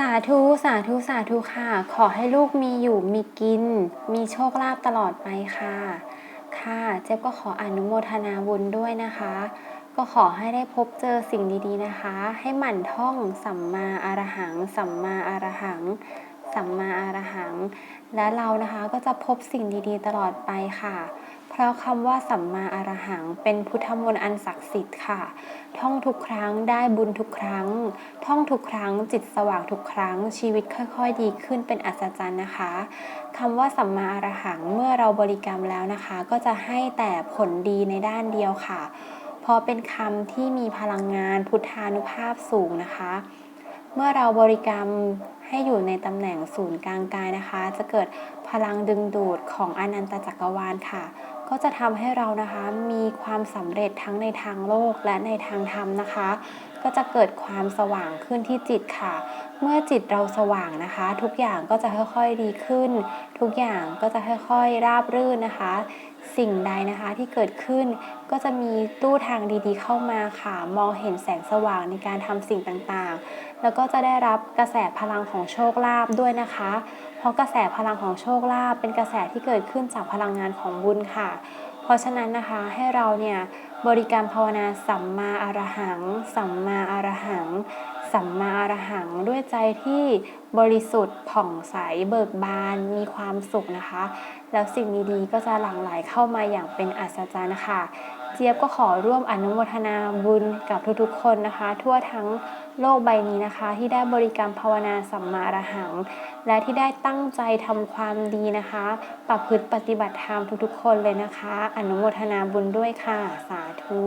สาธุ สาธุ สาธุค่ะ ขอให้ลูกมีอยู่มีกิน มีโชคลาภตลอดไปค่ะ ค่ะ เจ๊บก็ขออนุโมทนาบุญด้วยนะคะ ก็ขอให้ได้พบเจอสิ่งดีๆนะคะ ให้หมั่นท่องสัมมาอารหัง สัมมาอารหัง สัมมาอรหัง และเรานะคะก็จะพบสิ่งดีๆ ตลอดไปค่ะ เพราะคำว่าสัมมาอรหัง เป็นพุทธมนต์อันศักดิ์สิทธิ์ค่ะ ท่องทุกครั้งได้บุญทุกครั้ง ท่องทุกครั้งจิตสว่างทุกครั้งชีวิตค่อยๆ ดีขึ้นเป็นอัศจรรย์นะคะคำว่าสัมมาอรหังเมื่อเราบริกรรมแล้วนะคะ ก็จะให้แต่ผลดีในด้านเดียวค่ะเพราะเป็นคำที่มีพลังงานพุทธานุภาพสูงนะคะ เมื่อเราบริกรรม ให้อยู่ในตำแหน่งศูนย์กลางกายนะคะ จะเกิดพลังดึงดูดของอนันตจักรวาลค่ะ ก็จะทำให้เรานะคะมีความสำเร็จทั้งในทางโลกและในทางธรรมนะคะ ก็จะเกิดความสว่างขึ้นที่จิตค่ะ เมื่อจิตเราสว่างนะคะ ทุกอย่างก็จะค่อยๆดีขึ้น ทุกอย่างก็จะค่อยๆราบรื่นนะคะ สิ่งใดนะคะที่เกิดขึ้นก็จะมีตู้ทางดีๆเข้ามาค่ะ มองเห็นแสงสว่างในการทำสิ่งต่างๆ แล้วก็จะได้รับกระแสพลังของโชคลาภด้วยนะคะ เพราะกระแสพลังของโชคลาภเป็นกระแสที่เกิดขึ้นจากพลังงานของบุญค่ะ เพราะฉะนั้นนะคะให้เราเนี่ยบริกรรมภาวนาสัมมาอรหัง สัมมาอรหังสัมมาอรหังด้วยใจที่บริสุทธิ์ผ่องใสเบิกบานมีความสุขนะคะ แล้วสิ่งดีๆก็จะหลั่งไหลเข้ามาอย่างเป็นอัศจรรย์ค่ะ เจี๊ยบก็ขอร่วมอนุโมทนาบุญกับทุกๆคนนะคะ ทั่วทั้งโลกใบนี้นะคะ ที่ได้บริกรรมภาวนาสัมมาอรหัง และที่ได้ตั้งใจทำความดีนะคะประพฤติปฏิบัติธรรมทุกๆ คนเลยนะคะ อนุโมทนาบุญด้วยค่ะ สาธุ